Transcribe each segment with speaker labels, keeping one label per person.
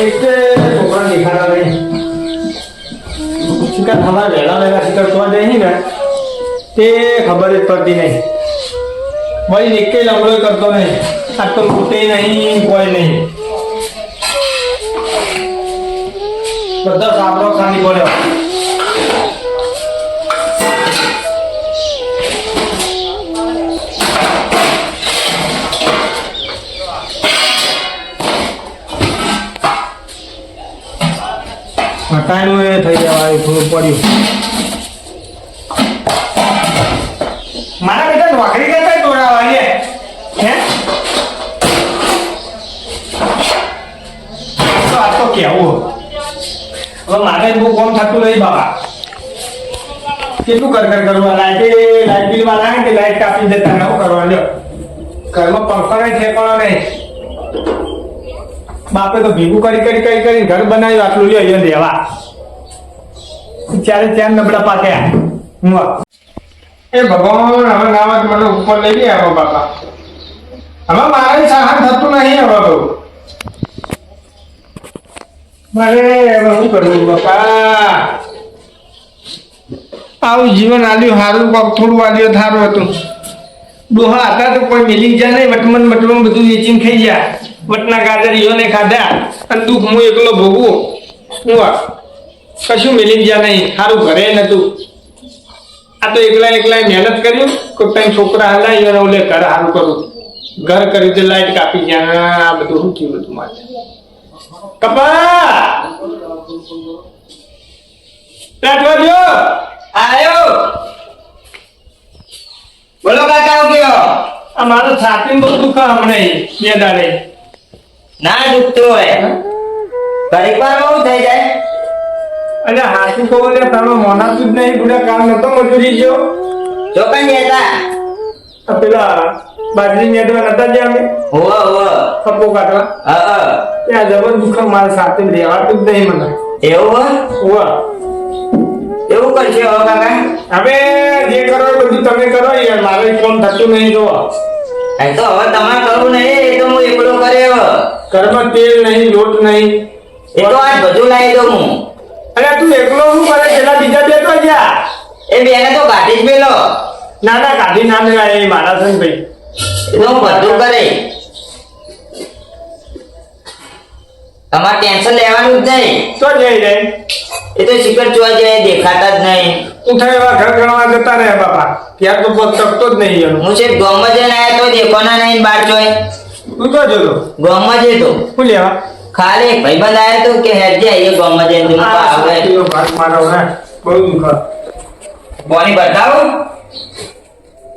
Speaker 1: એટલે છોકરા દેખાડા નહીં શિકાર થવા વહેલા વહેલા શિકાર જોવા જાય તે ખબર જ પડતી નહીં. વળી એક લમડો કરતો નહીં. આ તો મોટે નહીં, કોઈ નહીં. બધા સાંભળો ખાલી પડ્યો. હટાણું એ થઈ જવાય થોડું પડ્યું. મારા બેટા નોકરી કરતા દોડાવા હે? તો આ તો કેવું હવે મારે બહુ કોમ થતું નહીં બાબા. કેટલું કર કર કરવું લાઈટ લાઈટ કરવા લ્યો. ઘરમાં પંખો નહીં ઠેકાણો નહીં. બાપે તો ભેગું કરી કરી કરી કરી ઘર બનાવ્યું, આટલું લ્યો, અહીંયા દેવા ત્યારે ત્યાં નબળા પાક્યા હું એ ભગવાન, હવે નાવા મને ઉપર લઈ ગયા હવે બાપા. હવે મારે સહન થતું નહીં હવે બહુ મારે હવે શું કરવું, બાપા? આવું જીવન આલ્યું સારું કોક થોડું આલ્યું સારું હતું. ડોહા હતા તો કોઈ મિલી જાય નહીં મટમન મટમન બધું વેચીને ખાઈ ગયા. વટના ગાજર ઈયોને ખાધા અને દુઃખ હું એકલો ભોગવું. હું કશું મેલી ગયા નહીં. સારું ઘરે નતું. આ તો એકલા એકલા મહેનત કર્યું કોઈ કઈ છોકરા હલાવી અને ઓલે ઘર સારું કરું. ઘર કર્યું તે લાઈટ કાપી ગયા. આ બધું શું થયું હતું મારે? કપા! દો
Speaker 2: આયો. બોલો કાકા કયો?
Speaker 1: આ મારો છાતી બહુ દુખા હમણાં બે દાડે
Speaker 2: ના દુખતું હોય. ઘડીક વાર શું થઈ જાય.
Speaker 1: અને હાથું કહું ને તારો મોનાતું જ નહીં પૂરા કામ નતો મજૂરી જો
Speaker 2: ચોકન જતા
Speaker 1: આ પેલા બાજરી મેદવા નતા જ્યાં અમે
Speaker 2: હોવ હોવ
Speaker 1: કપો કાઢવા?
Speaker 2: હા હા.
Speaker 1: ત્યાં જબર દુખ મારા સાથે રહેવાતું જ નહીં મને.
Speaker 2: એવું હો?
Speaker 1: વાહ
Speaker 2: એવું કરશે હો કાકા?
Speaker 1: હવે જે કરો એ બધું તમે કરો યાર મારે ફોન થતું નહીં જો
Speaker 2: એ તો હવે તમારે કરવું નહીં એ તો હું એકલો કરે હવે.
Speaker 1: ઘરમાં તેલ નહીં લોટ નહીં.
Speaker 2: એ તો આ બધું લાવી દઉં હું.
Speaker 1: અરે તું એકલો શું કરે? પેલા બીજા બે તો જા
Speaker 2: એ બેને તો કાઢી જ મેલો.
Speaker 1: ના ના કાઢી ના મેળા એ મારા છે ભાઈ.
Speaker 2: એ તો બધું કરે. તમારે ટેન્શન લેવાનું જ નહીં.
Speaker 1: તો જઈ જાય.
Speaker 2: એ તો શિખર જોવા જાય દેખાતા જ નહીં.
Speaker 1: ઉઠાય એવા ઘર ગણવા જતા રહે બાપા. ત્યાં તો બસ તકતો જ નહીં
Speaker 2: હું છે ગામમાં જઈને આવ્યા તો દેખોના નહીં બાર ચોય.
Speaker 1: તું તો જોતો?
Speaker 2: ગામમાં જતો.
Speaker 1: હું લેવા?
Speaker 2: ખાલી એક ભાઈબંધ આવ્યો તો કે હેડજે એ ગામમાં જઈને તું
Speaker 1: આ
Speaker 2: આવે
Speaker 1: ભાગ મારો ને બહુ દુખ
Speaker 2: બોની બતાવો.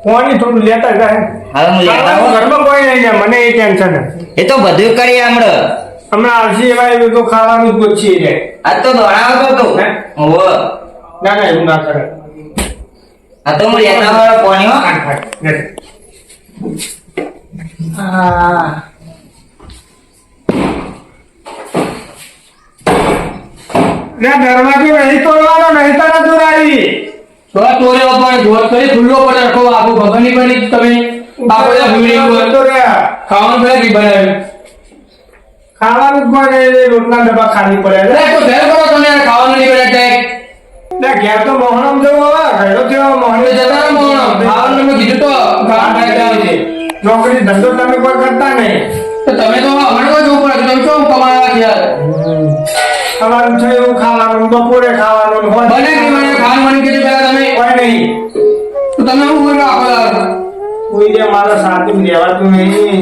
Speaker 1: કોની થોડું લેતા જાય
Speaker 2: હવે હું લેતા આવું.
Speaker 1: ઘરમાં કોઈ નહીં જાય મને એ ટેન્શન
Speaker 2: એ તો બધું કરીએ હમણાં.
Speaker 1: હમણાં આવશે એવા એવું તો ખાવાનું જ જાય
Speaker 2: આ તો દોડાવો તો
Speaker 1: હે?
Speaker 2: હોવ.
Speaker 1: ના ના એવું ના કરે.
Speaker 2: આ તો હું લેતા આવું પોણી હો
Speaker 1: ના નહીં તોડવાનો નહીં તો
Speaker 3: પણ જોર કરી ખુલ્લો પડે રખો આપો તમે તો
Speaker 1: રહ્યા.
Speaker 3: ખાવાનું પેલા કી બનાવ્યું?
Speaker 1: ખાવાનું પણ રોટલા ડબ્બા ખાલી
Speaker 3: પડે તો ઘેર કરો તમે ખાવાનું નહીં પડે ટેક
Speaker 1: ના ઘેર તો મોહણમ જવું હવે ઘેરો મોહરમ
Speaker 3: જતા મોહણ ખાવાનું કીધું તો ખાવાનું ખાઈ જાવ છે
Speaker 1: નોકરી ધંધો તમે કોઈ કરતા નહીં.
Speaker 3: તો તમે તો હમણાં જ ઉપર તમે કેમ કમાવા છે તમારું
Speaker 1: ખાવાનું એવું ખાવાનું બપોરે ખાવાનું.
Speaker 3: બને કે મને ખાવાનું મને કીધું પેલા તમે.
Speaker 1: કોઈ નહીં.
Speaker 3: તો તમે શું કરો આપો?
Speaker 1: કોઈ જે મારા સાથે રહેવાતું નહીં.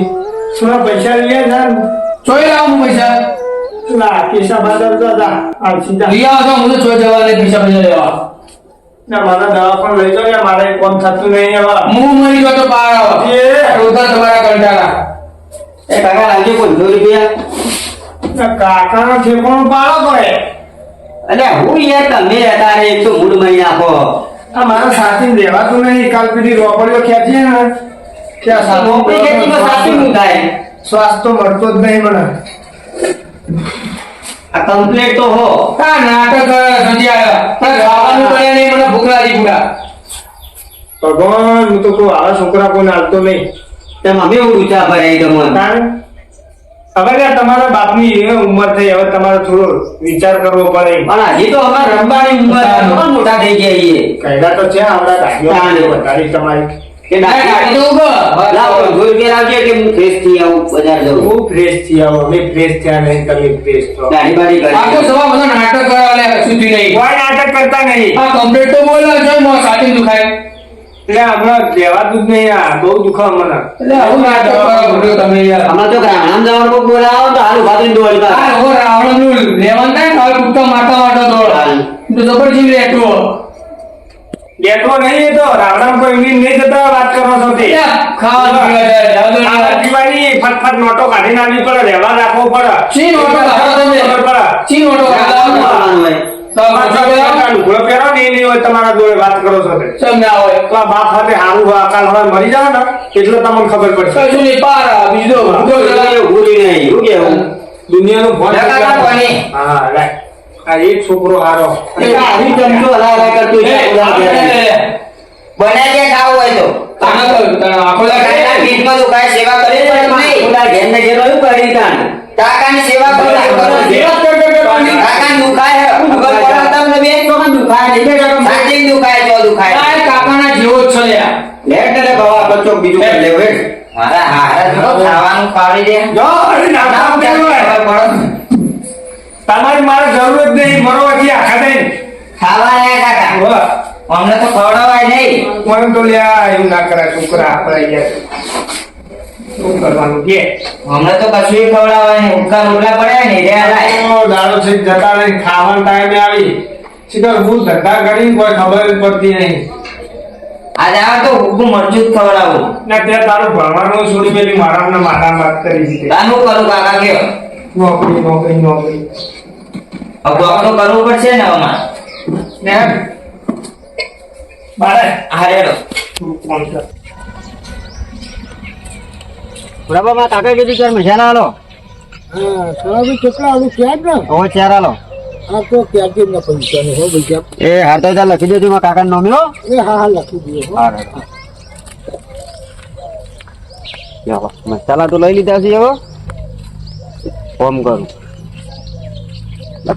Speaker 1: થોડા પૈસા લઈએ છે ને
Speaker 3: ચોઈ લાવું પૈસા.
Speaker 1: ના પૈસા બાદર તો હતા. આ સીધા.
Speaker 3: લઈ આવો તો હું તો ચોઈ જવા પૈસા પૈસા લેવા.
Speaker 1: ના મારા પણ લઈ જાઓ ને મારે કોમ થતું નહીં હવે.
Speaker 3: હું મરી ગયો તો બહાર આવો
Speaker 1: એ.
Speaker 3: રોતા તમારા કંટાળા.
Speaker 2: એ કાકા લાગી પંદર રૂપિયા.
Speaker 1: ના કાકાનો ઠેકોણું પાડો પડે
Speaker 2: અલે હું યાર તમે રહેતા એક તો મૂડ મહી નાખો.
Speaker 1: આ મારા સાથે રહેવાતું નહીં કાલ પેલી રોકડીઓ ખેંચીએ ને. ત્યાં સાથે
Speaker 2: સાચું શું થાય.
Speaker 1: શ્વાસ તો મળતો જ નહીં મને.
Speaker 2: આ કમ્પ્લેટ તો હો.
Speaker 3: આ નાટક સંધ્યા આવ્યા ખાવાનું પડે નહીં મને ભૂખ લાગી પૂરા
Speaker 1: ભગવાન હું તો કોઈ આવા છોકરા કોઈને આવતો નહીં.
Speaker 2: તે મમ્મી હું ઊંચા ભરાઈ ગયો મને
Speaker 1: તારે? હવે યાર તમારા બાપની એ ઉંમર થઈ હવે તમારે થોડો વિચાર કરવો પડે.
Speaker 2: પણ હજી તો અમારે રમવાની ઉંમર મોટા થઈ ગયા છીએ.
Speaker 1: કાયદા તો છે આપણા તારીખ તમારી.
Speaker 2: કે
Speaker 3: ના, તો ઊભો.
Speaker 2: લાવો પાંચસો રૂપિયા લાવજે કે હું ફ્રેશ થઈ આવું બજાર જવું.
Speaker 1: બહુ ફ્રેશથી આવો અમે ફ્રેશ થયા નહીં તમે ફ્રેશ થો
Speaker 2: દાઢી બાઢી કરી.
Speaker 3: આ તો સવા બધા નાટક કરવા સુધી નહીં.
Speaker 1: કોઈ નાટક કરતા નહીં.
Speaker 3: આ કમ્પ્લીટ તો બોલો જો મો સાચી દુખાય.
Speaker 1: એટલે હમણાં લેવાતું જ નહીં આ બહુ દુખાવ મને.
Speaker 3: એટલે આવું નાટક કરો તમે યાર.
Speaker 2: હમણાં તો ગ્રાહણ જવાનું કોક બોલાવો તો હાલ ઊભા થઈને દોડી.
Speaker 3: લોકો રાવણનું લેવાનું થાય ને હવે કુત્તા મારતા મારતા દોડ તો જબરજસ્ત લેટવો
Speaker 1: બેઠો નહીં એ તો રાવણ કોઈ એમની નહીં જતા વાત કરો છો તે
Speaker 3: ખાવા
Speaker 1: પીવાની ફટફટ નોટો કાઢી નાખવી પડે રહેવા રાખવો પડે.
Speaker 3: ચી નોટો કાઢો તમે?
Speaker 1: પડે?
Speaker 2: ચી નોટો
Speaker 1: દુનિયાનું
Speaker 2: કાકા.
Speaker 1: આ એક છોકરો હારો
Speaker 2: એ આવી ચમચો હલા હલા કરતું. બનાય કે ખાવું હોય તો
Speaker 3: આખો
Speaker 2: દુખાય, સેવા નહીં? ઘેર ને ઘેર કરી. કાકાની સેવા કરો, સેવા કર, ખબર પડે તમને બેન, તો દુખાય નહીં. સાચી દુખાય તો દુખાય.
Speaker 3: કાકાના જેવો જ છે યાર
Speaker 2: લેટ ને બવા બચ્ચો બીજું લેવે. મારા હારા ખાવાનું પાડી દે
Speaker 1: જો
Speaker 2: પડે.
Speaker 1: તમારી મારે જરૂર જ નહીં. મરો પછી આખા દઈ
Speaker 2: ખાવા આયા કાકા. અમને તો ખવડાવાય નહીં.
Speaker 1: કોણ તો લ્યા એવું ના કરાય. છોકરા આપણે યાર શું કરવાનું? કે?
Speaker 2: અમને તો કશું ખવડાવાય નહીં. ઉકા રોટલા પડ્યા ને રે
Speaker 1: ઓ, દાડો છે જતા રહી ખાવાના ટાઈમે આવી. શીખર હું ધંધા કરી કોઈ ખબર પડતી નહીં.
Speaker 2: આજે આ તો હુકુ મરચું જ ખવડાવું.
Speaker 1: ને ત્યાં તારું ભણવાનું છોડી પેલી મારા મારા વાત કરી
Speaker 2: તાનું કરું કાકા કે
Speaker 1: નોકરી નોકરી નોકરી.
Speaker 2: હવે કરવું પડશે ને અમાર?
Speaker 1: ને બારે
Speaker 2: હા રેડો
Speaker 1: તું ફોન કર
Speaker 2: બરાબર કાકા કીધું ચાર મસાલા આલો
Speaker 4: હા થોડા બી કેટલા આવું ક્યાં ને?
Speaker 2: ઓ ચાર આલો
Speaker 4: આ તો ક્યાં કેમ ના પૈસા ને હો ભાઈ
Speaker 2: એ હાર તો લખી દેજો માં કાકા નામ હો.
Speaker 4: એ હા હા લખી દીધો હો.
Speaker 2: મસાલા તો લઈ લીધા છે હવે ફોન કરું.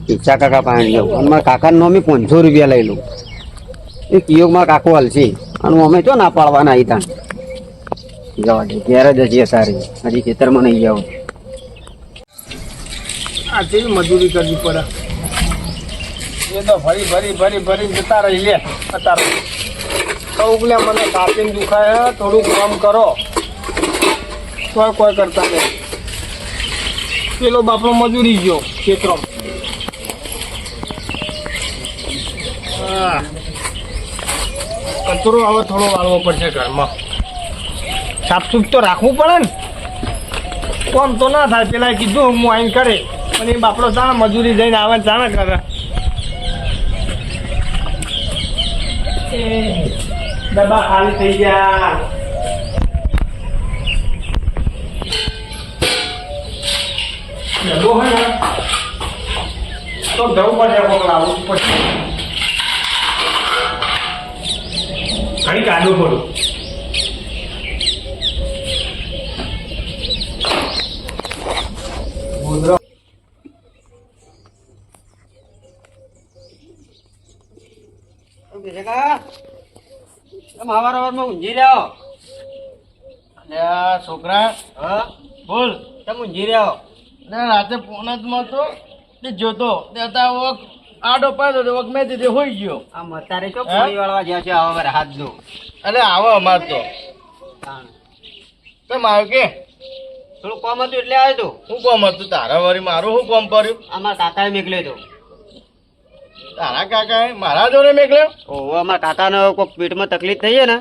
Speaker 2: પીછા કાકા પાણી જાઉં અને મારા નો અમે પાંચસો રૂપિયા લઈ લઉં. એ કિયો મારા કાકો હાલશે. અને અમે ચો ના પાડવાના આવી ત્યાં જવા દે. ઘેર જ હજી સારી. હજી ખેતરમાં નહીં જાવ
Speaker 1: આ તે મજૂરી કરવી પડે? એ તો ભરી ભરી ભરી ભરી જતા રહી લે. અત્યારે કહું લે મને કાપીને દુખાય થોડુંક કામ કરો. કોઈ કોઈ કરતા નહીં. પેલો બાપનો મજૂરી ગયો ખેતરો કચરો હવે થોડો વાળવો પડશે ઘરમાં. સાફસૂફ તો રાખવું પડે ને. કોમ તો ના થાય. પેલા કીધું હું આઈન કરે. પણ એ બાપડો જાણે મજૂરી જઈને આવે જાણે કરે. ડબ્બા ખાલી થઈ ગયા. ડબ્બો હોય ને? તો ઘઉં પણ લાવવું પછી ઘણી કાઢવું પડું ગોદડો
Speaker 2: ઊંઘી રહ્યો
Speaker 5: અલ્યા છોકરા
Speaker 2: હા?
Speaker 5: બોલ.
Speaker 2: તમે ઊંઘી રહ્યો
Speaker 5: ને રાતે ફોન જ મળતો જોતો તે અત્યારે વોક આડો પાડો તો વગમે દીધે હોઈ ગયો.
Speaker 2: આમ અત્યારે તો
Speaker 5: હે?
Speaker 2: વાળવા જ્યાં છે આવા મારે હાથ દો
Speaker 5: અરે આવો અમાર તો. તો આવ્યો કે?
Speaker 2: થોડું કોમ હતું એટલે આવ્યો તો.
Speaker 5: હું કોમ હતું? તારા વારી મારું શું કોમ પડ્યું?
Speaker 2: અમારા કાકાએ મેકલ્યો તો.
Speaker 5: તારા કાકાએ? મારા જોડે મેકલ્યો?
Speaker 2: ઓહો અમારા કાકાને કોઈ પેટમાં તકલીફ થઈ છે ને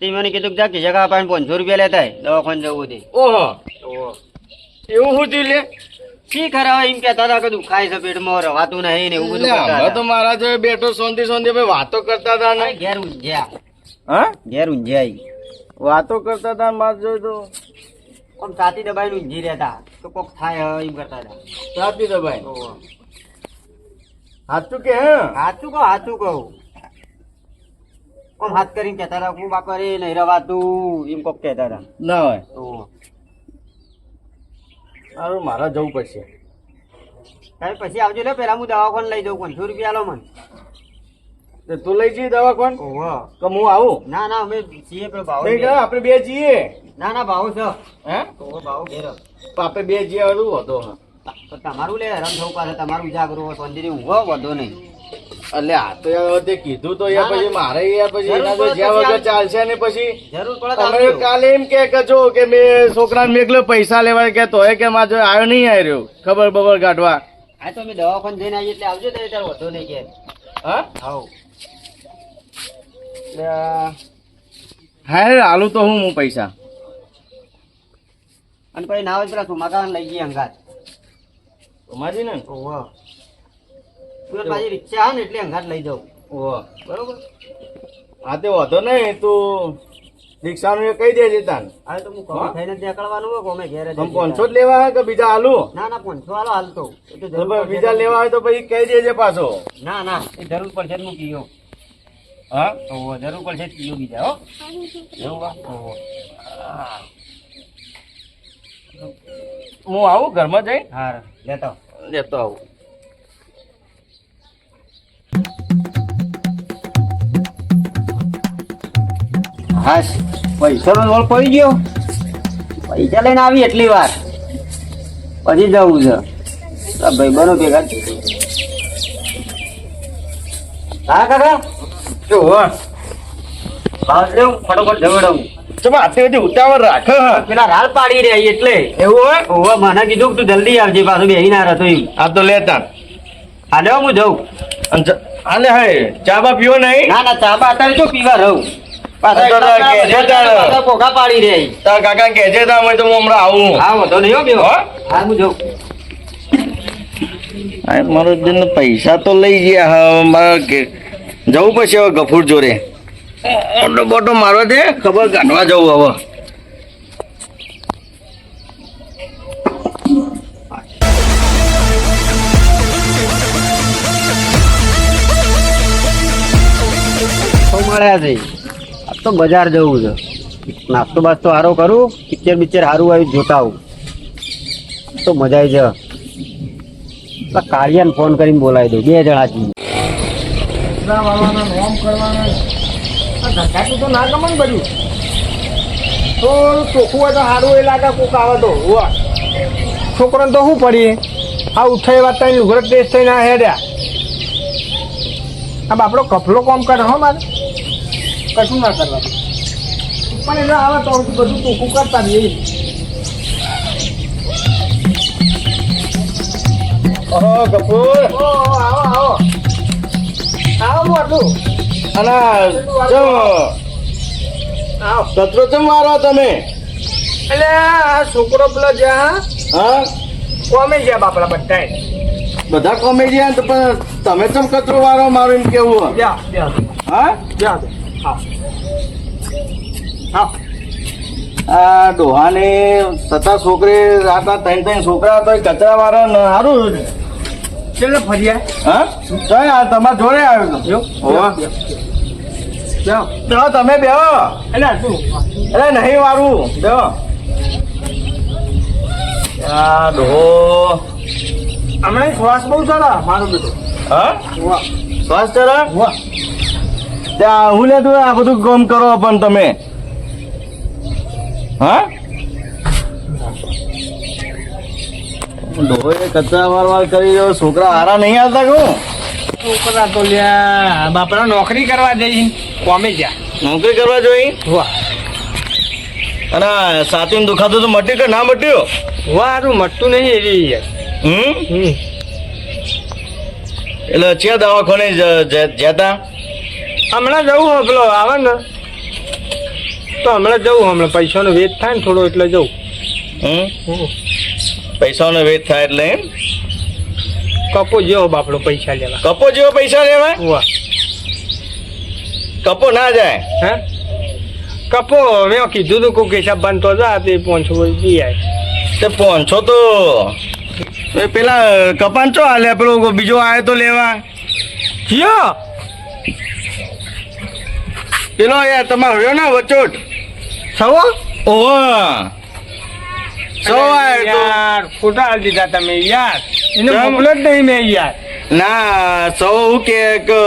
Speaker 2: તે મને કીધું કે જા કે જગા પાંચસો રૂપિયા લેતા દવાખાને જવું હતી
Speaker 5: ઓહો.
Speaker 2: ઓહો.
Speaker 5: એવું શું થયું લે?
Speaker 2: શી ખરા એમ કેતા હતા કે દુખાય છે પેટમાં રવાતું નહીં ને એવું બધું
Speaker 5: એટલે તો મારા જોડે બેઠો સોંધી સોંધી ભાઈ વાતો કરતા હતા ને.
Speaker 2: ઘેર ઊંઝ્યા
Speaker 5: હા?
Speaker 2: ઘેર ઊંઝ્યા
Speaker 5: વાતો કરતા હતા માર જોડે તો?
Speaker 2: આમ છાતી દબાઈને ઊંઝી રહેતા તો કોક થાય એમ કરતા હતા.
Speaker 5: સાચી તો સાચું કે હે?
Speaker 2: સાચું કહું સાચું કહું. કોમ હાથ કરીને કહેતા હતા બાપા રે નહીં રવાતું. એમ કોક કહેતા હતા.
Speaker 5: ના હોય.
Speaker 2: તો
Speaker 5: સારું મારે જવું પડશે.
Speaker 2: તમે પછી આવજો લે પેલા હું દવાખાને લઈ જાઉં પાંચસો રૂપિયા લો મને.
Speaker 5: તું લઈ જઈએ
Speaker 2: દવાખાન?
Speaker 5: કે હું આવું?
Speaker 2: ના ના અમે છીએ પેલો ભાવ
Speaker 5: આપણે બે જઈએ
Speaker 2: ના ના ભાવ છે.
Speaker 5: હે?
Speaker 2: ભાવ ઘેર.
Speaker 5: તો આપણે બે જઈએ હતો
Speaker 2: તો તમારું લે હેરાન થવું પાસે તમારું જાગરું હોય શાંતિથી ઊંઘો વધો નહીં.
Speaker 5: એટલે આ તો યાર તે કીધું તો યાર. પછી મારે યાર પછી એના તો જ્યાં વગર ચાલશે ને પછી તમે કાલે એમ કે કે જો કે મેં છોકરાને મેકલો પૈસા લેવા કે તોય કે જો આવ્યો નહીં આવ્યો ખબર બબર કાઢવા
Speaker 2: હા તો અમે દવાખાન જઈને આવી એટલે આવજો તો ત્યારે વધો નહીં કે.
Speaker 5: હા? આ- હા રે, હાલું તો હું હું પૈસા.
Speaker 2: અને પછી ના હોય પેલા સુમાકાને લઈ જઈએ અંગાત
Speaker 5: માજી ને?
Speaker 2: ઓહો. પાછી રિક્ષા આવે ને એટલે અંગાત લઈ જાઉં.
Speaker 5: ઓહો
Speaker 2: બરોબર?
Speaker 5: હા તે વાંધો નહીં તું રિક્ષાનું એ કહી દેજે તાન.
Speaker 2: હવે તો હું કોમે થઈને નીકળવાનું હોય કોમે ઘેરે
Speaker 5: તમે પાંચસો જ લેવા હે કે બીજા હાલું?
Speaker 2: ના ના પાંચસો હાલો હાલ તો.
Speaker 5: બીજા લેવા હોય તો પછી કહી દેજે પાછો.
Speaker 2: ના ના એ જરૂર પડશે હું પીયો
Speaker 5: હા?
Speaker 2: ઓહો જરૂર પડશે પીયો બીજા હો. એવું વા? ઓહો
Speaker 5: હું આવું ઘરમાં જઈ
Speaker 2: હા લેતો
Speaker 5: લેતો આવું.
Speaker 2: હા પૈસાનો રોલ પડી ગયો. પૈસા લઈને આવી એટલી વાર. પછી જવું છે. ભાઈ બનો ભેગા. હા કાકા? જો ફટોફટ ઝઘડવું
Speaker 5: ચમા આટલી બધી ઉતાવળ રાખે
Speaker 2: પેલા રાલ પાડી રહ્યા એટલે.
Speaker 5: એવું હોય?
Speaker 2: ઓહો મને કીધું તું જલ્દી આવજે પાછું બેહી ના રહેતો એમ.
Speaker 5: આ તો લેતા
Speaker 2: હાલે હું જઉં.
Speaker 5: અને આલે હે ચા બા પીવો નહીં?
Speaker 2: ના ના ચા બા અત્યારે જો પીવા રહું.
Speaker 5: તારે.
Speaker 2: પાડી રહ્યા
Speaker 5: તારા કાકા કહેજે તા મેં તો હું હમણાં આવું.
Speaker 2: હા વધો નહીં બેહો.
Speaker 5: હા?
Speaker 2: હું જઉં.
Speaker 5: આ મારો દિન પૈસા તો લઈ ગયા મારે જવું પછી હવે ગફૂર જોડે. ઓટો બોટો મારો છે ખબર કાઢવા જવું હવે.
Speaker 2: તો મળ્યા છે? તો બજાર જવું છે. નાસ્તો બાસ્તો સારો કરું, પિક્ચર બિક્ચર સારું આવી જોતા આવું. તો મજા આવી જાય. કાળિયાને ફોન કરીને બોલાવી દઉં, બે જણા છીએ.
Speaker 1: ના ગમે ને તો ચોખ્ખું હોય તો સારું એ લાગે કોક આવે તો. છોકરાને તો શું પડીએ? આ ઉઠાઈ વાત થાય ઉઘરત ટેસ્ટ થઈને હેડ્યા. આ બાપડો કપલો કોમ કરે હો મારે. કશું ના કરવા. પણ એને આવે તો બધું ટૂંકું કરતા નહીં.
Speaker 5: ઓહો ગફૂર
Speaker 1: ઓ આવો આવો. આવો મોટું
Speaker 5: અને જો
Speaker 1: આવો.
Speaker 5: કચરો ચમ મારો તમે?
Speaker 1: એટલે આ છોકરો પેલો જ્યાં
Speaker 5: હા?
Speaker 1: કોમે બાપડા બધા
Speaker 5: બધા કોમેડિયા તો પણ તમે ચમ કચરો વાળો મારો એમ કેવું
Speaker 1: જા જા.
Speaker 5: હા?
Speaker 1: જા.
Speaker 5: આ ડોહાને સતા છોકરી રાતના ત્રણ ત્રણ છોકરા તો કચરા વાળા ને સારું
Speaker 1: છેલ્લે ફર્યા
Speaker 5: હા? તો આ તમારા જોડે આવ્યો તો? હોવા. તમે બેહો. અરે નહીં વારું. બેહો. આ ડોહો.
Speaker 1: હમણાં શ્વાસ બહુ ચડા. મારો બેટો.
Speaker 5: હા? શ્વાસ ચડા? હું લે તું આ બધું કામ કરો પણ તમે. હા? ડોહો કચરા વાર વાર કરી રહ્યો છોકરા હારા નહીં આવતા કહું.
Speaker 1: છોકરા તો લ્યા બાપરા નોકરી કરવા જઈ. કોમે જા
Speaker 5: નોકરી કરવા જોઈ?
Speaker 1: વાહ.
Speaker 5: અને સાથી દુખાતું તો મટ્યું કે ના મટ્યું?
Speaker 1: વારું મટતું નહીં એવી
Speaker 5: હમ?
Speaker 1: હમ.
Speaker 5: એટલે ક્યાં દવાખાને જતા?
Speaker 1: હમણાં જવું હો પેલો આવે ને? તો હમણાં જવું હમણાં પૈસાનો વેચ થાય ને થોડો એટલે જવું.
Speaker 5: હમ. પૈસાનો વેચ થાય એટલે એમ?
Speaker 1: કપો જેવો બાપડો પૈસા લેવા.
Speaker 5: કપો જેવો પૈસા લેવાય
Speaker 1: વાહ.
Speaker 5: કપો ના જાય?
Speaker 1: હે? કપો મેં કીધું તું કોઈ હિસાબ બનતો જા તે પાંચસો દી જાય
Speaker 5: તે પહોંચો તો. પેલા કપાન ચો હાલે પેલો બીજો આવે તો લેવા?
Speaker 1: કયો
Speaker 5: પેલો યાર તમારો રહ્યો ને વચોટ
Speaker 1: સવો?
Speaker 5: ઓહો.
Speaker 1: યાર હાલ દીધા તમે યાર. એને મોકલો જ નહીં મેં યાર.
Speaker 5: ના સૌ કે કે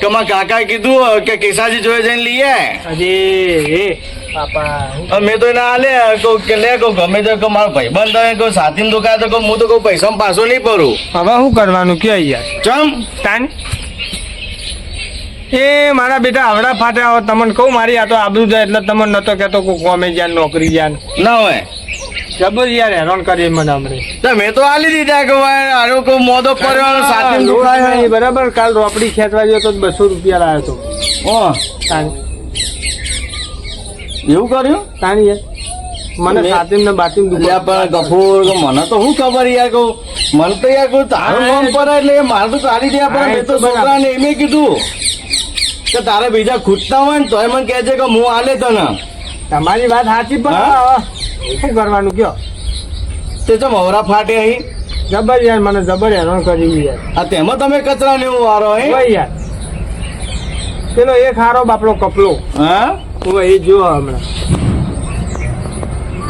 Speaker 5: કે મારા કાકા કીધું કે કેસાજી જોઈએ જઈને લઈએ
Speaker 1: અરે પાપા
Speaker 5: મેં તો એને આલે કહું કે લે કહું ગમે તો કહું મારો ભાઈબંધ તમે કહું સાથી દુકાન તો કહું હું તો કહું પૈસા પાછો નહીં ભરું
Speaker 1: હવે શું કરવાનું? કે યાર?
Speaker 5: ચમ
Speaker 1: તાન. એ મારા બેટા આવડા ફાટ્યા તમને કહું મારી આ તો આબરૂ જાય એટલે તમને નતો કહેતો કોઈ કોમે જ્યાં નોકરી જ્યાં
Speaker 5: ના હોય.
Speaker 1: જબર યાર હેરાન કરી મને હમણે.
Speaker 5: તો મેં તો આલી દીધા કે આરો કો મોદો પરવાનો સાથે
Speaker 1: લોહા બરાબર. કાલ રોપડી ખેંચવા ગયો તો બસો રૂપિયા લાવ્યો તો.
Speaker 5: ઓ. એવું કર્યું?
Speaker 1: તાણી યાર મને સાતિમ ને બાતિમ
Speaker 5: દુખ્યા પણ ગફૂર મને તો શું ખબર યાર કહું મને તો યાર કહું તારું નામ પર એટલે મારું તો કાઢી દે પણ મેં તો
Speaker 1: તો
Speaker 5: છોકરાને એમ કીધું. કે તારે બીજા ખૂટતા હોય ને તોય મને કહેજે કે હું આલે તને
Speaker 1: તમારી વાત સાચી પણ શું કરવાનું કયો?
Speaker 5: તે તો હવરા ફાટે અહીં
Speaker 1: જબર યાર મને જબર હેરાન કરી યાર.
Speaker 5: આ તેમાં તમે કચરા ને એવું વારો હે?
Speaker 1: ભાઈ યાર. પેલો એક હારો બાપડો કપલો.
Speaker 5: હા?
Speaker 1: હું એ જો હમણાં.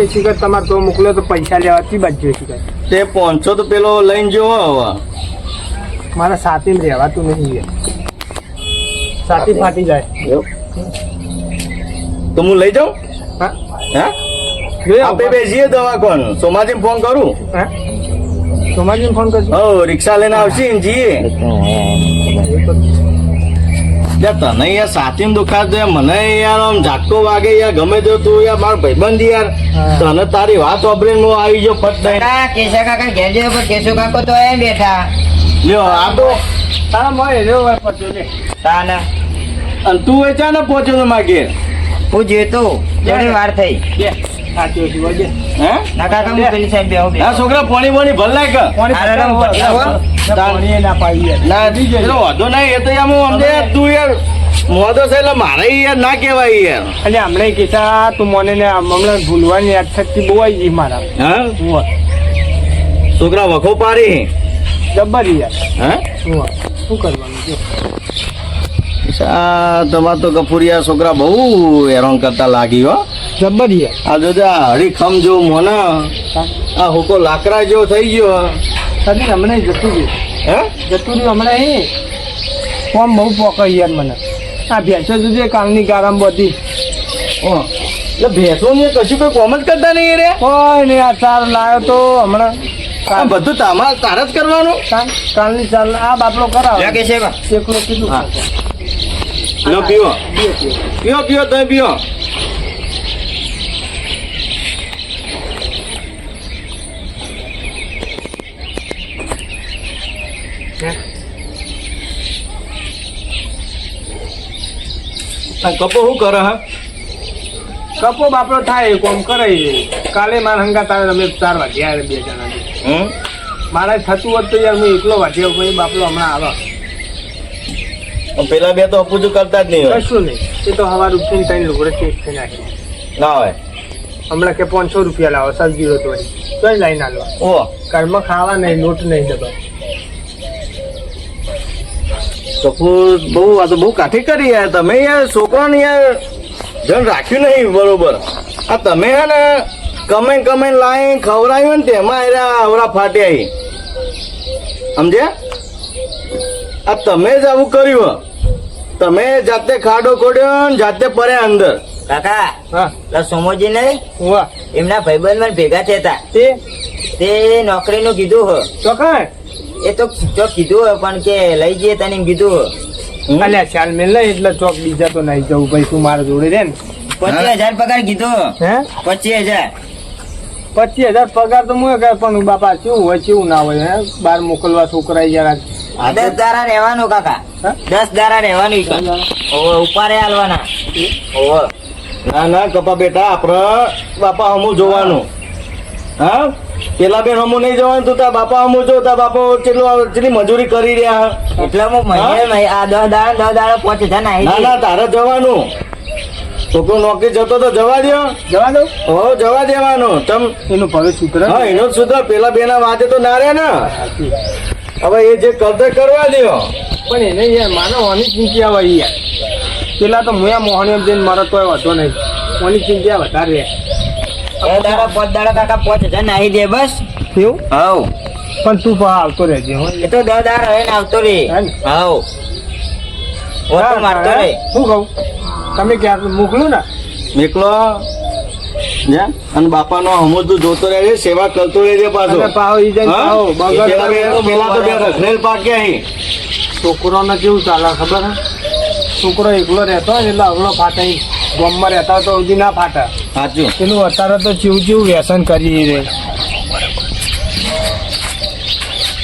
Speaker 1: એ શિખર તમારે તો મોકલ્યો તો પૈસા લેવા તી બાજુ શિખર?
Speaker 5: તે પહોંચો તો પેલો લઈને જોવો હવે.
Speaker 1: મારા સાથે રહેવાતું નહીં યાર. સાથી ફાટી જાય.
Speaker 5: તો હું લઈ જાઉં?
Speaker 1: હા.
Speaker 5: હા? આપણે બેસીએ દવા કોણ સોમાજી ફોન કરું?
Speaker 1: હા. સોમાજી ફોન કરજો.
Speaker 5: હો રિક્ષા લઈને આવશે ને જઈએ. તને યાર સાચીને દુખાત મને યાર આમ ઝાટકો વાગે યાર. ગમે તો તું યાર મારો ભાઈબંધ યાર. તને તારી વાત વાપરીને હું આવી જો ફટ
Speaker 2: નહીં કેશવ કાકા ઘેર પર પણ કેશવ કાકો તો એમ બેઠા.
Speaker 5: લ્યો આ તો
Speaker 1: તારા મોય લ્યો હોય પછી
Speaker 2: તાના
Speaker 5: અને તું વેચા ને પહોંચ્યો તો માગે?
Speaker 2: હું જીતો થોડી વાર થઈ.
Speaker 5: છોકરા પાણી પાણી ભર લાગ.
Speaker 1: પાણી
Speaker 2: હાલો, હાલો,
Speaker 1: પતાવો,
Speaker 2: પતાવો.
Speaker 1: પાણી એ ના પાડી યાર
Speaker 5: ના એનો વાંધો નહીં એ તો યાર હું તું યાર મોદો છે એટલે મારે યાર ના કહેવાય યાર.
Speaker 1: અને હમણાં કીધા તું મને ને હમણાં ભૂલવાની યાદ શક્તિ બહુ આવી ગઈ મારા.
Speaker 5: હા? છોકરા વખો પારી
Speaker 1: જબ્બર યાર.
Speaker 5: હા?
Speaker 1: શું કરવાનું
Speaker 5: તમાર તો કપૂરિયા છોકરા બહુ હેરાન કરતા લાગી હો.
Speaker 1: જબરિયા
Speaker 5: આ જોજા હરીખમ જો મોને. આ હુકો લાકડા જેવો થઈ ગયો.
Speaker 1: સદી હમણાં જતું રહ્યું.
Speaker 5: હે?
Speaker 1: જતું રહ્યું હમણાં એ? ફોર્મ બહુ પોકાઈ યાર મને. આ ભેંસો જોજે કાલની ગારામ બધી.
Speaker 5: ઓ એટલે ભેંસો ને કશું કોઈ કોમ જ કરતા નહીં રે?
Speaker 1: કોઈ નહીં આ ચાર લાવ્યો તો હમણાં
Speaker 5: આ બધું તમારે તારે જ કરવાનું?
Speaker 1: કાલની ચાલ આ બાપડો કરાવો.
Speaker 2: કે છે
Speaker 1: એકલો કીધું.
Speaker 5: હા. લો પીવો પીવો પીવો તમે પીઓ. કપો શું કરે હા?
Speaker 1: કપો બાપલો થાય કોમ કરે કાલે મારા હંગા તારે તમે ચાર વાગ્યા આવે બે જણા.
Speaker 5: હમ?
Speaker 1: મારે થતું હોત તો યાર હું એકલો વાગ્યો ભાઈ બાપડો હમણાં આવે.
Speaker 5: પેલા બે તો અપૂજું કરતા જ નહીં હોય.
Speaker 1: કશું નહીં. એ તો હવાર ઉઠીને ત્રણ લુગડે ચેક થઈ નાખી.
Speaker 5: ના હોય.
Speaker 1: હમણાં કે પાંચસો રૂપિયા લાવો સબ્જી હોય તો તો લાઈન આલો
Speaker 5: ઓ
Speaker 1: ઘરમાં ખાવા નહીં લોટ નહીં દબાવ
Speaker 5: કપૂર બહુ આ તો બહુ કાઠી કરી યાર તમે યાર છોકરાને યાર ધ્યાન રાખ્યું નહીં બરોબર. આ તમે હે ને કમે કમે લાઈ ખવડાવ્યું ને તેમાં એરા આવડા ફાટ્યા. સમજ્યા? આ તમે જ આવું કર્યું તમે જાતે ખાડો ખોડ્યો ને જાતે પડ્યા અંદર.
Speaker 2: કાકા
Speaker 1: હા.
Speaker 2: સોમોજી નહીં
Speaker 1: વાહ
Speaker 2: એમના ભાઈબંધ મને ભેગા થયા હતા.
Speaker 1: તે?
Speaker 2: તે નોકરીનું કીધું હો.
Speaker 1: તો કાંઈ?
Speaker 2: એ તો તો કીધું હો પણ કે લઈ જઈએ તને એમ કીધું હો?
Speaker 1: અલ્યા ચાલ મેં લઈ એટલે ચોક બીજા તો નહીં જવું. ભાઈ તું મારા જોડે રે ને.
Speaker 2: પચીસ હજાર પગાર કીધું
Speaker 1: હે.
Speaker 2: પચીસ હજાર.
Speaker 1: પચીસ હજાર પગાર તો હું કર પણ બાપા કેવું હોય કેવું ના હોય હે? બહાર મોકલવા છોકરા જરા
Speaker 2: દસ દારા રહેવાનું કાકા. દસ દારા રહેવાનું ઉપારે હાલવાના. ઓવે.
Speaker 5: ના ના કપા બેટા આપણે બાપા હમું જોવાનું. હા? પેલા બેન હમું નહીં જવાનું તું તાર બાપા હમું જો તાર બાપા કેટલું કેટલી મજૂરી કરી રહ્યા.
Speaker 2: એટલે હું મહિને મહિ- આ દસ દાડા દસ દાડા પહોંચે છે ના
Speaker 5: ના ના તારે જવાનું. છોકરો નોકરી જતો તો જવા દો
Speaker 1: જવા દો
Speaker 5: હો જવા દેવાનું. તમ
Speaker 1: એનું ભવે સુધરે?
Speaker 5: હા એનો જ સુધા પેલા બેના વાતે તો ના રહે ને. હવે એ જે કરતે કરવા દો
Speaker 1: પણ એને યાર માનો આની ચીંચી આવે યાર. પેલા તો મુયા મોહણી એમ જઈને મારો કોઈ વાંધો નહીં. કોની ચિંતા વધારે રહે
Speaker 2: દાડા પાંચ દાડા કાકા પાંચ હજાર નાહી દે બસ.
Speaker 1: એવું?
Speaker 2: હાઉ.
Speaker 1: પણ તું પણ આવતો રહેજે હો.
Speaker 2: એ તો દસ દાડા રહે ને આવતો રે.
Speaker 1: હાઉ?
Speaker 2: હવ ઓટો મારતો રે.
Speaker 1: શું કહું? તમે ક્યાં મોકલું ને?
Speaker 5: નીકળો જા અને બાપાનો નો તું જોતો રહેજે સેવા કરતો રહેજે પાછો. પેલા તો બે રખડેલ પાક્યા અહીં.
Speaker 1: છોકરોને કેવું ચાલે ખબર છોકરો એકલો રહેતો હોય એટલે અવળો ફાટે. ગોમમાં ગામમાં રહેતા તો સુધી ના ફાટે.
Speaker 5: સાચું.
Speaker 1: પેલું અત્યારે તો ચીવું ચીવું વ્યસન કરી રે.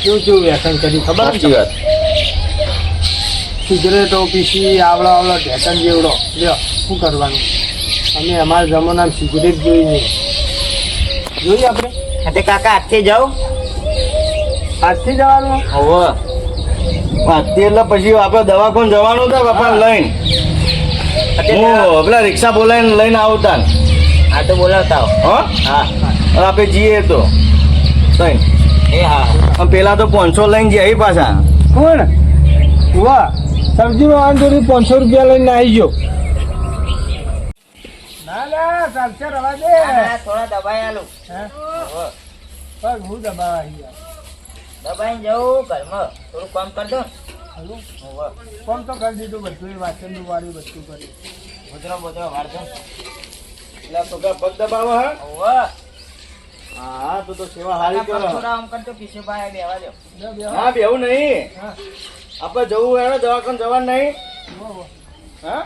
Speaker 1: ચીવ ચીવું વ્યસન કરી ખબર
Speaker 5: સાચી વાત.
Speaker 1: સિગરેટો પીસી આવડો આવડો ઢેકન જેવડો. લ્યો શું કરવાનું? અમે અમારા જમાનામાં સિગરેટ જોઈ નહીં જોઈ આપણે.
Speaker 2: તે કાકા આજથી જાઓ.
Speaker 1: આજથી જવાનું?
Speaker 5: હવે. આજથી એટલે પછી આપણે દવાખાને જવાનું હતા બાપા લઈને. હું પેલા રિક્ષા બોલાવીને લઈને આવતા
Speaker 2: આ તો બોલાવતા હો.
Speaker 5: હો.
Speaker 2: હા
Speaker 5: આપણે જઈએ તો. તઈ
Speaker 2: એ હા
Speaker 5: પેલા તો પાંચસો લઈને જઈએ પાછા.
Speaker 1: કોણ? વાહ. સબ્જીમાં વાંધો થોડી પાંચસો રૂપિયા લઈને આવી ગયો. ના ચાલશે રવા દે.
Speaker 2: થોડા દબાઈ આલું.
Speaker 1: પગ હું દબાવા.
Speaker 2: દબાઈ જવું ઘરમાં. થોડું કામ કર દો.
Speaker 1: કોમ તો કરી દીધું બધું એ વાસણનું વાળું બધું કર્યું.
Speaker 2: ગોતરો ગોતરો વાર
Speaker 5: એટલે છોકરા પગ દબાવો હા. હા તો તો સેવા સારી કરો.
Speaker 2: થોડા આમ કરતો પીછે ભાઈ બેવા દો.
Speaker 5: હા બેવું નહીં.
Speaker 1: હા.
Speaker 5: આપણે જવું એને દવાખાને જવાનું નહીં. હા?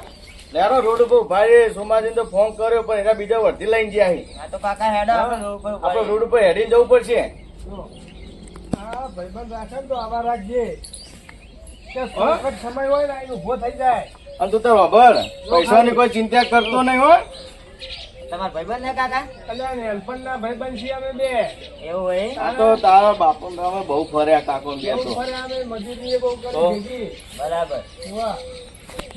Speaker 5: લેરો રોડ ઉપર ભાઈ સોમાજી તો ફોન કર્યો પણ એના બીજા વર્ધી લઈને ગયા અહીં.
Speaker 2: તો કાકા હેડો આપણે રોડ
Speaker 5: ઉપર હેડીને જવું પડશે.
Speaker 1: હા ભાઈબંધ રાખે ને તો આવા રાખજે. સમય હોય ને અહીં ઊભો થઈ જાય.
Speaker 5: અને તું તાર ખબર પૈસાની કોઈ ચિંતા કરતો નહીં હો
Speaker 2: તમારા ભાઈબંધ ને કાકા?
Speaker 1: અલ્યા ને હેલ્પન ના ભાઈબંધ છીએ અમે બે.
Speaker 2: એવું હોય?
Speaker 5: આ તો તારા બાપો બહુ ફર્યા કાકો ને
Speaker 1: બહુ
Speaker 5: બેસો.
Speaker 1: અમે મજૂરી બહુ કરી
Speaker 2: બરાબર.
Speaker 1: વાહ.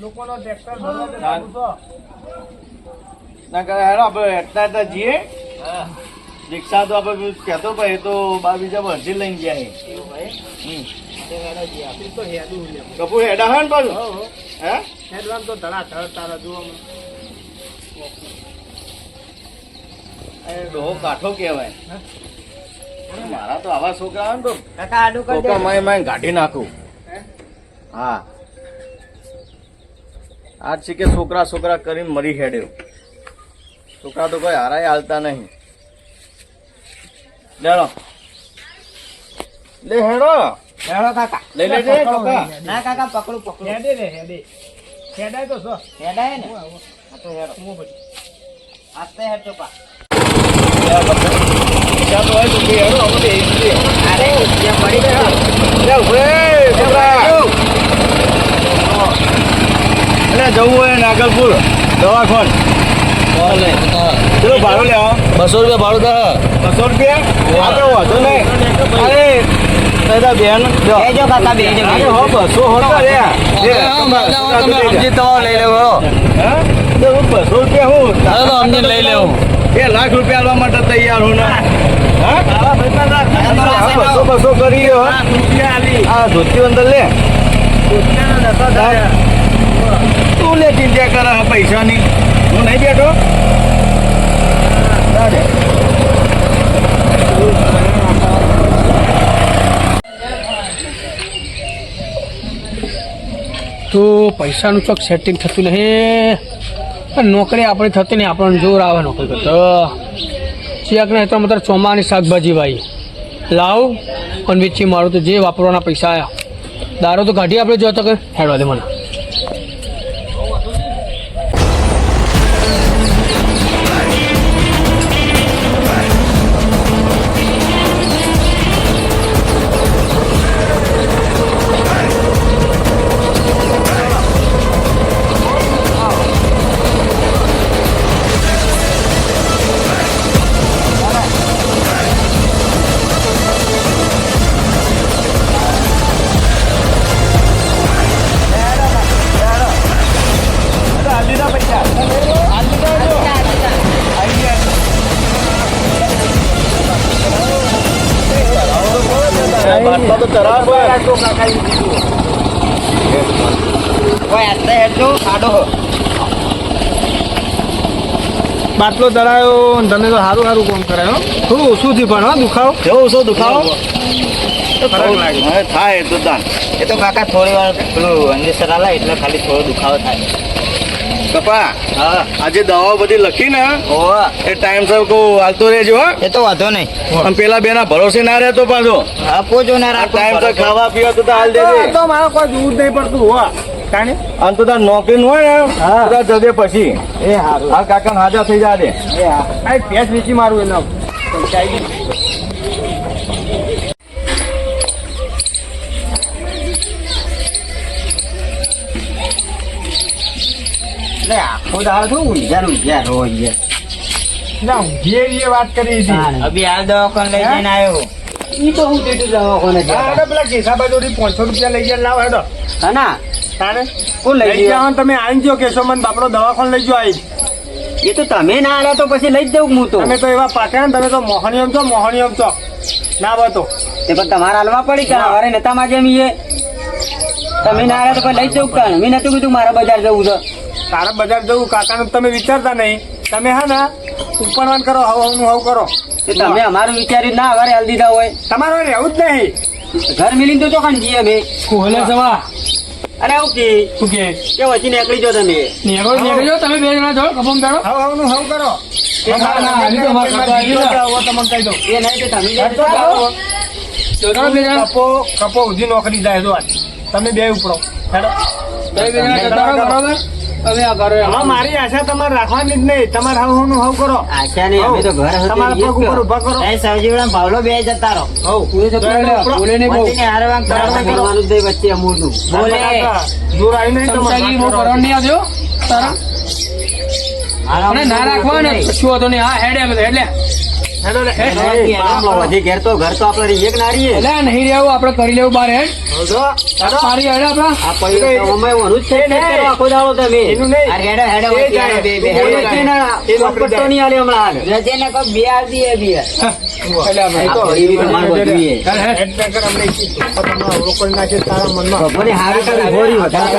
Speaker 1: લોકોનો ટ્રેક્ટર
Speaker 5: ના. કરે હેડો આપણે એટલા એટલા જઈએ.
Speaker 2: હા.
Speaker 5: રિક્ષા તો આપણે કહેતો ભાઈ તો બા બીજા વર્તી લઈને ગયા કપૂર હેડા હે ને પાછું?
Speaker 1: હો, હેડવાન તો ધડા ધડ તારા જોવામાં
Speaker 5: ડોહો કાઠો કહેવાય. મારા તો આવા છોકરા કાઢી નાખું.
Speaker 1: હે?
Speaker 5: આજ છે કે છોકરા છોકરા કરીને મરી હેડ્યો. છોકરા તો કોઈ હારાય હાલતા નહીં. લેડો લે હેડો
Speaker 2: હેડો કાકા.
Speaker 5: લઈ છોકરા
Speaker 2: ના કાકા પકડું પકડું.
Speaker 1: હેડે રે હેડે. હેડાય તો સો
Speaker 2: હેડાય ને. આ તો હેડો.
Speaker 1: હું પછી
Speaker 2: આસ્તે હેડજો પા
Speaker 5: ચાલો હોય તો હેડો અમે.
Speaker 2: અરે ત્યાં પડી ગયો
Speaker 5: લે ઉભરે, છોકરા એટલે હોય દવાખાન. ચલો ભાડું લેવા.
Speaker 3: બસો રૂપિયા ભાડું
Speaker 5: બસો રૂપિયા? તો વાંધો નહીં અરે દાદા બેન
Speaker 2: બેજો કાકા બેજો
Speaker 5: અરે હો બસો હો તો રે
Speaker 3: સમજી તમારે લઈ લેવો.
Speaker 5: હા? તો હું બસો રૂપિયા હું?
Speaker 3: અરે તો સમજીને લઈ લેવું.
Speaker 5: બે લાખ રૂપિયા આલવા માટે તૈયાર હું બસો બસો કરી આ ધોતી અંદર લે. તું લે ચિંતા કરે પૈસાની. હું નહીં બેઠો?
Speaker 1: તો પૈસાનું ચોક સેટિંગ થતું નહીં. પણ નોકરી આપણે થતી નહીં, આપણને જોર આવે નોકરી કરતો. ચેક નહીં તો મતલબ ચોમાની શાકભાજી ભાઈ. લાવ અને વેચી મારું તો જે વાપરવાના પૈસા આવ્યા દારો તો કાઢી આપણે જોતો કે હેડવા દે મને.
Speaker 5: બાટલા
Speaker 1: ધરાયો તમે તો સારું સારું કામ કરાયો. થોડું ઓછું થી પણ હા દુખાવો?
Speaker 5: કેવો ઓછો દુખાવો. થાય તો દાન.
Speaker 2: એ તો કાકા થોડી વાર પેલું અંજેસર આલા એટલે ખાલી થોડો દુખાવો થાય.
Speaker 5: કપા
Speaker 2: હા.
Speaker 5: આજે દવાઓ બધી લખી ને એ ટાઈમ સર કહું હાલતો રહેજો
Speaker 2: એ તો વાંધો નહીં.
Speaker 5: પણ પેલા બેના ભરોસે ના રહેતો પાછો.
Speaker 2: આપો જો ના રાખો.
Speaker 5: ટાઈમ સર ખાવા પીવા તો હાલ દેજે
Speaker 1: તો મારો કોઈ દૂર નહીં પડતું હો. કાણે
Speaker 5: આમ તો તાર નોકરી હોય ને
Speaker 1: હા.
Speaker 5: તાર જજે પછી.
Speaker 1: એ
Speaker 5: હા કાકા હાજર થઈ જા દે.
Speaker 1: એ હા. આ ભેંસ વેચી મારું એના પૈસા
Speaker 2: એટલે આખો દાડો શું ઊંઝાર ઊંઝાર રોજ
Speaker 1: ના ઊંઘીએ એવીએ વાત કરી હતી.
Speaker 2: અભી હાલ દવાખાને લઈ જઈને આવ્યો. ઈ તો હું જેટલું દવાખાને
Speaker 1: ગયા પેલા કેસાબા જોડી પાંચસો રૂપિયા લઈ જઈને લાવ હેડો.
Speaker 2: ના.
Speaker 1: તારે?
Speaker 2: કોણ લઈ જાવ
Speaker 1: જાઓ તમે આવી ગયો કેશવમન બાપડો દવાખાને લઈ ગયો આવી
Speaker 2: એ તો તમે ના આવ્યા તો પછી લઈ જ દઉં હું તો?
Speaker 1: તમે તો એવા પાક્યા ને તમે તો મોહણીયમ છો મોહણીયમ છો. ના બતો
Speaker 2: તે પણ તમારે હાલવા પડી કે અરે નેતા માં જેમ તમે ના આવ્યા તો લઈ જ દઉં કાણ મેં નતું કીધું મારા બજાર જવું છે.
Speaker 1: તારા બજાર જવું કાકાનું તમે વિચારતા નહીં. તમે હા ને ઉપરવાન કરો હવ હવનું હવ કરો.
Speaker 2: તે તમે અમારું વિચાર્યું ના અમારે હાલ દીધા હોય.
Speaker 1: તમારે રહેવું જ નહીં.
Speaker 2: ઘર મિલીને તો ચોખાન જઈએ અમે.
Speaker 3: કોહલે સવા
Speaker 2: અરે આવું કે?
Speaker 3: શું કે?
Speaker 2: કે વચ્ચે નીકળી જો તમે.
Speaker 3: નીકળો નીકળજો તમે બે જણા જાઓ કપમ કરો
Speaker 1: હવ હવનું હવ કરો.
Speaker 2: એ નહીં તો તમે
Speaker 1: કપો કપો ઉધી નોકરી જાય તો તમે બે ઉપડો. હેડો.
Speaker 3: બે બરાબર? તમે આ
Speaker 1: મારી આશા તમારે રાખવાની જ નહીં. તમારે હવ હવનું હવ કરો.
Speaker 2: આશા નહીં અમે તો ઘર
Speaker 1: તમારા પગ ઉપર ઊભા કરો.
Speaker 2: એ સવજીવડા ભાવલો બે જતા રહો.
Speaker 1: હવ.
Speaker 3: પૂરે જતો બોલે નહીં બહુ
Speaker 2: વચ્ચે હારે વાંક કરો,
Speaker 1: બરાબર કરો.
Speaker 2: કરવાનું જ વચ્ચે અમૂલનું. બોલે.
Speaker 1: જોર આવી નહીં
Speaker 3: ચમચાગીરી બહુ
Speaker 1: તમારે
Speaker 3: નહીં આવજો. તારા. ના રાખવા ને હતો હા હેડે હેડલે
Speaker 1: હેડો લે.
Speaker 3: હે?
Speaker 2: નહીં, આમ વધી ઘેર તો ઘર તો આપણે એક ના રહીએ.
Speaker 3: એટલે નહીં રહેવું આપણે કરી લેવું બાર હેડ મારી હેડ
Speaker 2: આ છે,
Speaker 1: એ
Speaker 2: આખો દાડો તમે.
Speaker 1: એનું નહીં.
Speaker 2: આ હેડો, હેડો,
Speaker 1: એ
Speaker 2: વચ્ચે
Speaker 1: જાય.
Speaker 2: હાલો, બે, બે, હેડો,
Speaker 1: જાય.
Speaker 2: ના,
Speaker 1: એ નોકરી
Speaker 2: પટ્ટો નહીં હાલે હમણાં રજે ને કહો, બે આલ દીએ, બે.
Speaker 3: એટલે આપણે
Speaker 2: આ પૈયું તમારે બધું
Speaker 3: હેડ, હેડ.
Speaker 1: હેડ ને કર, અમને ઈ તમને નાખે તારા મનમાં.
Speaker 2: ભગવાને હારું કર્યું, ગોરી વધારે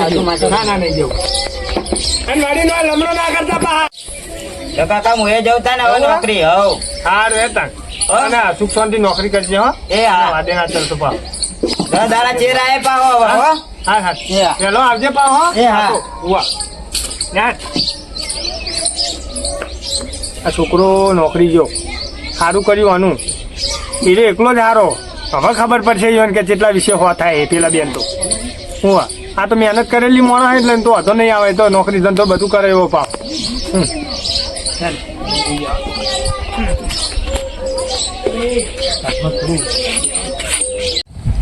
Speaker 1: ના, ના, નહીં જેવું. અને વાડીનો આ લમણો ના કરતા પા.
Speaker 2: તો કાકા હું એ તા ને હવે નોકરી હવ
Speaker 1: એ તાણ. અને સુખ શાંતિ નોકરી કરજે હો.
Speaker 2: એ હા.
Speaker 1: વાદે ના ચાલતો પા
Speaker 2: દસ દાડા ચેર આયે હો.
Speaker 1: હા? હા
Speaker 2: એ
Speaker 1: આવજે પા હો.
Speaker 2: એ હા.
Speaker 1: તો, ઉવા. યાર. આ છોકરો નોકરી ગયો. સારું કર્યું આનું. એને એકલો જ હારો. હવે ખબર પડશે ઈવન કે કેટલા વિશે હો થાય એ પેલા બેન તો. હું આ તો મહેનત કરેલી હોય એટલે તો વાંધો નહીં આવે. તો નોકરી ધંધો બધું કરે એવો પાપ હમ.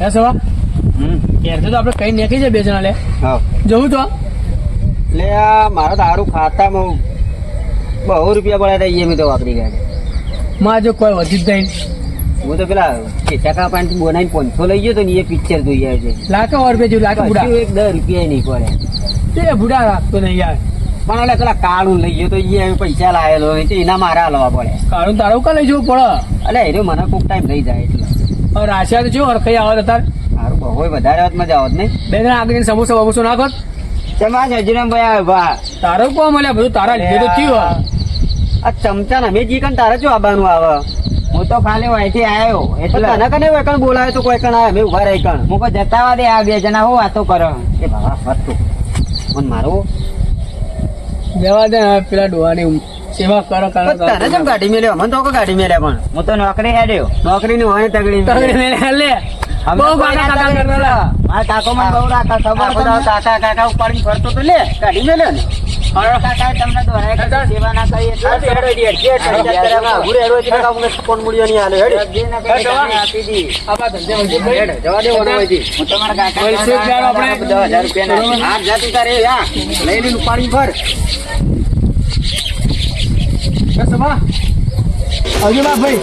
Speaker 3: હે સવા. ઘેરથી તો આપણે કઈ નીકળી જાય બે જણા લે.
Speaker 2: હા.
Speaker 3: જવું તો.
Speaker 2: લે આ મારા તારું હારું ખાતામાં બહુ રૂપિયા પડ્યા હતા મેં તો વાપરી ગયા
Speaker 3: માં જો કોઈ વધી જ નહીં.
Speaker 2: હું તો પેલા ટકા પાણી બનાવીને પાંચસો લઈ ગયો તો ને એ પિક્ચર જોઈ આવ્યો છે.
Speaker 3: લાખ રૂપિયા જેવું લાખ
Speaker 2: એક દસ રૂપિયા નહીં પડે.
Speaker 3: તે બુડા રાખતો નહીં યાર.
Speaker 2: પણ એટલે પેલા કાળું લઈ ગયો તો એ પૈસા લાયેલો હોય તો એના મારા લેવા પડે.
Speaker 3: કાળું તારું કા લઈ જવું પડે?
Speaker 2: એટલે એ મને કોક ટાઈમ લઈ જાય એટલે.
Speaker 3: રાશિયા તો જો હરખાઈ આવત તાર.
Speaker 2: સારું બહુ વધારે આવત મજા આવત નહીં.
Speaker 3: બે જણા આગળ સમોસા બમોસો નાખોત
Speaker 2: તેમાં જજરા ભાઈ વાહ
Speaker 3: તારો કોણ મળ્યા બધું તારા લીધે તો થયું
Speaker 2: આ ચમચા ને મેં જી કણ તારે શું આવવાનું આવે? હું તો ખાલી અહીંથી આવ્યો એટલે તને કને કોઈ કણ બોલાવે તો કોઈ કણ આવે? મેં ઊભા રહી કણ. હું કોઈ જતાવા દે આ બે જણા હું વાતો કરો. એ બાબા ફરતું મને મારો
Speaker 3: જવા દે પેલા ડોહાની સેવા કરો કરો.
Speaker 2: તને કેમ ગાડી મેલ્યો મને તો ગાડી મેલ્યા પણ. હું તો નોકરી હેડ્યો નોકરી ની હોય તગડી
Speaker 3: તગડી મેલે લે. બહુ કાકા કાકા કરતા
Speaker 2: મારા કાકો મને બહુ રાખા ખબર બધા કાકા કાકા ઉપાડીને ફરતો તો લે ગાડી મેલ્યો ને. મારા કાકા તમને દોરાય કે સેવા ના કરી એટલે કોણ મૂળ્યો નહીં હાલે. હેડ. આપી દી.
Speaker 3: આપા ભાઈ.